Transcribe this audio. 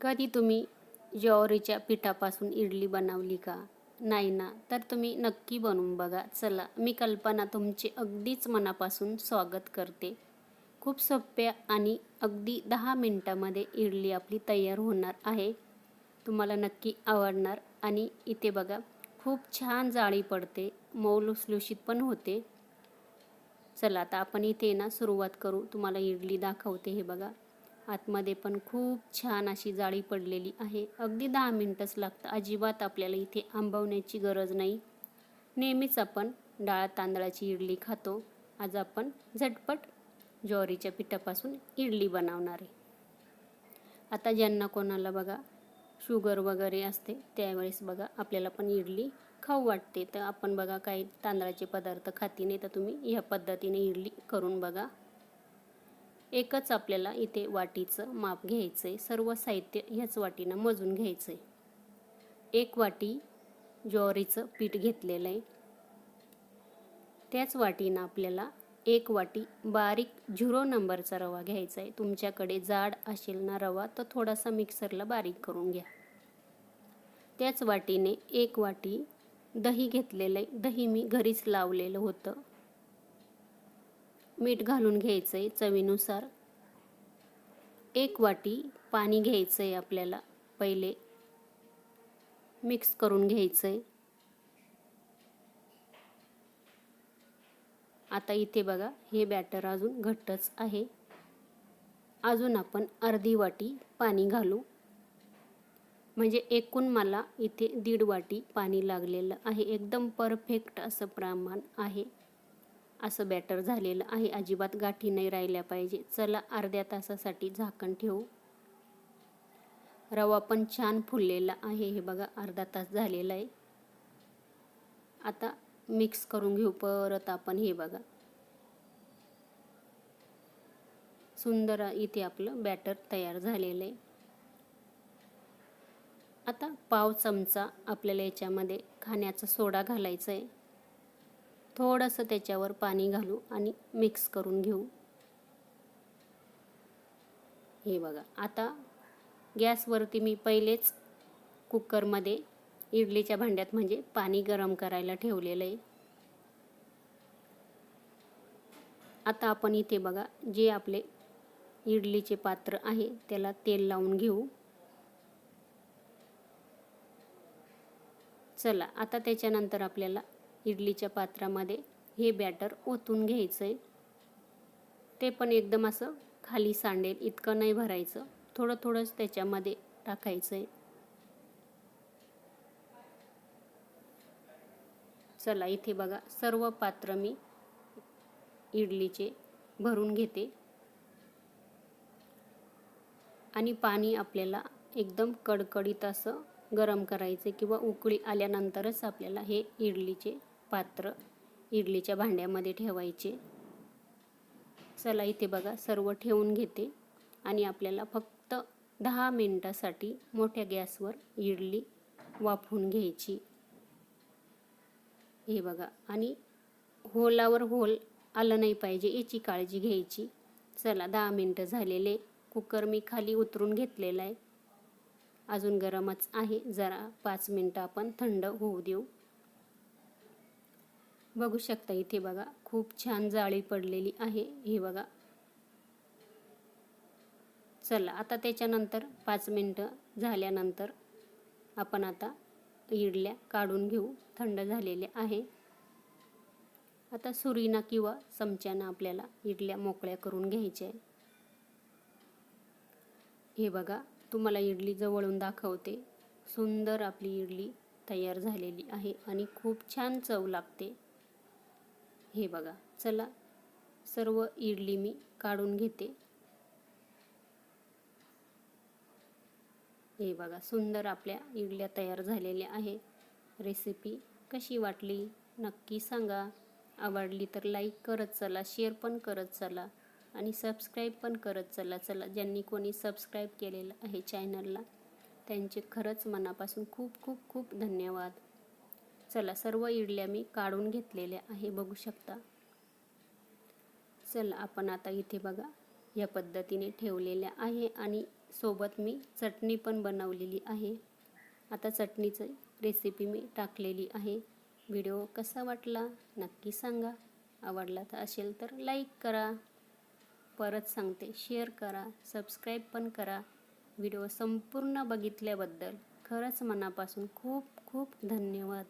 कधी तुम्ही ज्वारीच्या पिठापासून इडली बनवली का? नाही ना तर तुम्ही नक्की बनवून बघा. चला मी कल्पना तुमचे अगदीच मनापासून स्वागत करते. खूप सोप्या आणि अगदी दहा मिनटामध्ये इडली आपली तयार होणार आहे. तुम्हाला नक्की आवडणार आणि इथे बघा खूप छान जाळी पडते मऊ लुसलुशीत पण होते. चला आता आपण इथे ना सुरुवात करू. तुम्हाला इडली दाखवते हे बघा. आतमध्ये पण खूप छान अशी जाळी पडलेली आहे. अगदी दहा मिनटंच लागतं. अजिबात आपल्याला इथे आंबवण्याची गरज नाही. नेहमीच आपण डाळ तांदळाची इडली खातो. आज आपण झटपट ज्वारीच्या पिठापासून इडली बनवणार आहे. आता ज्यांना कोणाला बघा शुगर वगैरे असते त्यावेळेस बघा आपल्याला पण इडली खाऊ वाटते. तर आपण बघा काही तांदळाचे पदार्थ खाती नाही तर तुम्ही ह्या पद्धतीने इडली करून बघा. एकच आपल्याला इथे वाटीचं माप घ्यायचं आहे सर्व साहित्य ह्याच वाटीनं मोजून घ्यायचं आहे एक वाटी ज्वारीचं पीठ घेतलेलं आहे त्याच वाटीनं आपल्याला एक वाटी बारीक झिरो नंबरचा रवा घ्यायचा आहे तुमच्याकडे जाड असेल ना रवा तर थोडासा मिक्सरला बारीक करून घ्या. त्याच वाटीने एक वाटी दही घेतलेलं आहे दही मी घरीच लावलेलं होतं. मीठ घालून घ्यायचं आहे चवीनुसार. एक वाटी पाणी घ्यायचं आहे आपल्याला पहिले. मिक्स करून घ्यायचं आहे आता इथे बघा हे बॅटर अजून घट्टच आहे. अजून आपण अर्धी वाटी पाणी घालू. म्हणजे एकूण मला इथे दीड वाटी पाणी लागलेलं आहे. एकदम परफेक्ट असं प्रमाण आहे. असं बॅटर झालेलं आहे. अजिबात गाठी नाही राहिल्या पाहिजे. चला अर्ध्या तासासाठी झाकण ठेवू. रवा पण छान फुललेला आहे. हे बघा अर्धा तास झालेला आहे. आता मिक्स करून घेऊ परत आपण. हे बघा. सुंदर इथे आपलं बॅटर तयार झालेलं आहे. आता पाव चमचा आपल्याला याच्यामध्ये खाण्याचा सोडा घालायचा आहे. थोडंसं त्याच्यावर पाणी घालू आणि मिक्स करून घेऊ. हे बघा आता गॅसवरती मी पहिलेच कुकरमध्ये इडलीच्या भांड्यात म्हणजे पाणी गरम करायला ठेवलेलं आहे. आता आपण इथे बघा जे आपले इडलीचे पात्र आहे त्याला तेल लावून घेऊ. चला आता त्याच्यानंतर आपल्याला इडलीच्या पात्रामध्ये हे बॅटर ओतून घ्यायचं आहे ते पण एकदम असं खाली सांडेल इतकं नाही भरायचं. थोडं थोडंच त्याच्यामध्ये टाकायचं आहे चला इथे बघा सर्व पात्र मी इडलीचे भरून घेते. आणि पाणी आपल्याला एकदम कडकडीत असं गरम करायचे किंवा उकळी आल्यानंतरच आपल्याला हे इडलीचे पात्र इडलीच्या भांड्यामध्ये ठेवायचे. चला इथे बघा सर्व ठेवून घेते आणि आपल्याला फक्त दहा मिनटासाठी मोठ्या गॅसवर इडली वाफवून घ्यायची. हे बघा आणि होलावर होल आलं नाही पाहिजे याची काळजी घ्यायची. चला दहा मिनटं झालेले कुकर मी खाली उतरून घेतलेला आहे. अजून गरमच आहे जरा पाच मिनटं आपण थंड होऊ देऊ. बघू शकता इथे बघा खूप छान जाळी पडलेली आहे. हे बघा. चला आता त्याच्यानंतर पाच मिनटं झाल्यानंतर आपण आता इडल्या काढून घेऊ. थंड झालेल्या आहे. आता सुरीना किंवा चमच्यानं आपल्याला इडल्या मोकळ्या करून घ्यायच्या आहे हे बघा तुम्हाला इडली जवळून दाखवते. सुंदर आपली इडली तयार झालेली आहे आणि खूप छान चव लागते. हे बघा चला. सर्व इडली मी काढून घेते. हे बघा सुंदर आपल्या इडल्या तयार झालेल्या आहे रेसिपी कशी वाटली नक्की सांगा. आवडली तर लाईक करत चला शेअर पण करत चला आणि सबस्क्राईब पण करत चला चला. ज्यांनी कोणी सबस्क्राईब केलेलं आहे चॅनलला त्यांचे खरंच मनापासून खूप खूप खूप धन्यवाद. चला सर्व इडल्या मी काढून घेतलेल्या आहे बघू शकता. चला आपण आता इथे बघा या पद्धतीने ठेवलेल्या आहे आणि सोबत मी चटणी पण बनवलेली आहे. आता चटणीचं रेसिपी मी टाकलेली आहे. व्हिडिओ कसा वाटला नक्की सांगा. आवडला तर असेल तर लाईक करा. परत सांगते शेअर करा सबस्क्राईब पण करा. व्हिडिओ संपूर्ण बघितल्याबद्दल खरंच मनापासून खूप खूप धन्यवाद.